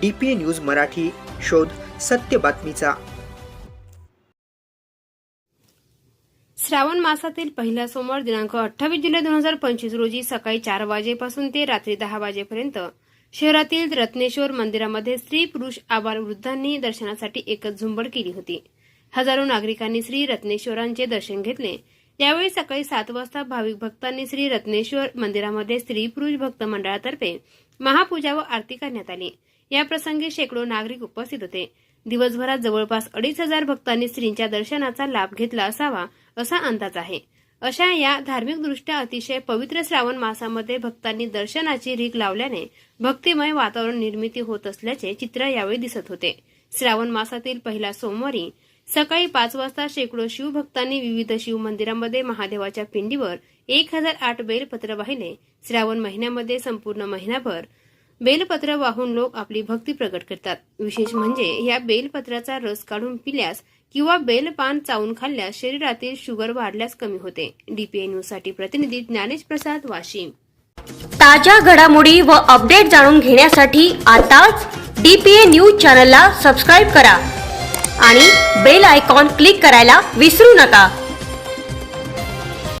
DPA news Marathi शोध सत्य बातमीचा. श्रावण मासातील पहिला सोमवार दिनांक अठ्ठावीस जुलै दोन हजार पंचवीस रोजी सकाळी चार वाजेपासून ते रात्री दहा वाजेपर्यंत शहरातील रत्नेश्वर मंदिरामध्ये स्त्री पुरुष आबाल वृद्धांनी दर्शनासाठी एकच झुंबड केली होती. हजारो नागरिकांनी श्री रत्नेश्वरांचे दर्शन घेतले. यावेळी सकाळी सात वाजता भाविक भक्तांनी श्री रत्नेश्वर मंदिरामध्ये स्त्री पुरुष भक्त मंडळातर्फे महापूजा व आरती करण्यात आली. या प्रसंगी शेकडो नागरिक उपस्थित होते. दिवसभरात जवळपास अडीच हजार भक्तांनी श्रींच्या दर्शनाचा लाभ घेतला असावा असा अंदाज आहे. अशा या धार्मिकदृष्ट्या अतिशय पवित्र श्रावण मासामध्ये भक्तांनी दर्शनाची रीक लावल्याने भक्तिमय वातावरण निर्मिती होत असल्याचे चित्र यावेळी दिसत होते. श्रावण मासातील पहिला सोमवारी सकाळी पाच वाजता शेकडो शिवभक्तांनी विविध शिव मंदिरांमध्ये महादेवाच्या पिंडीवर एक हजार आठ बेलपत्र वाहिले. श्रावण महिन्यामध्ये संपूर्ण महिनाभर बेलपत्र वाहून लोक आपली भक्ती प्रकट करतात. विशेष म्हणजे या बेलपत्राचा रस काढून पिल्यास किंवा बेलपान चावून खाल्ल्यास शरीरातील शुगर वाढल्यास कमी होते. डीपीए न्यूजसाठी प्रतिनिधी ज्ञानेश प्रसाद वाशिम. ताज्या घडामोडी व अपडेट जाणून घेण्यासाठी आताच डीपीए न्यूज चॅनलला सबस्क्राईब करा आणि बेल आयकॉन क्लिक करायला विसरू नका.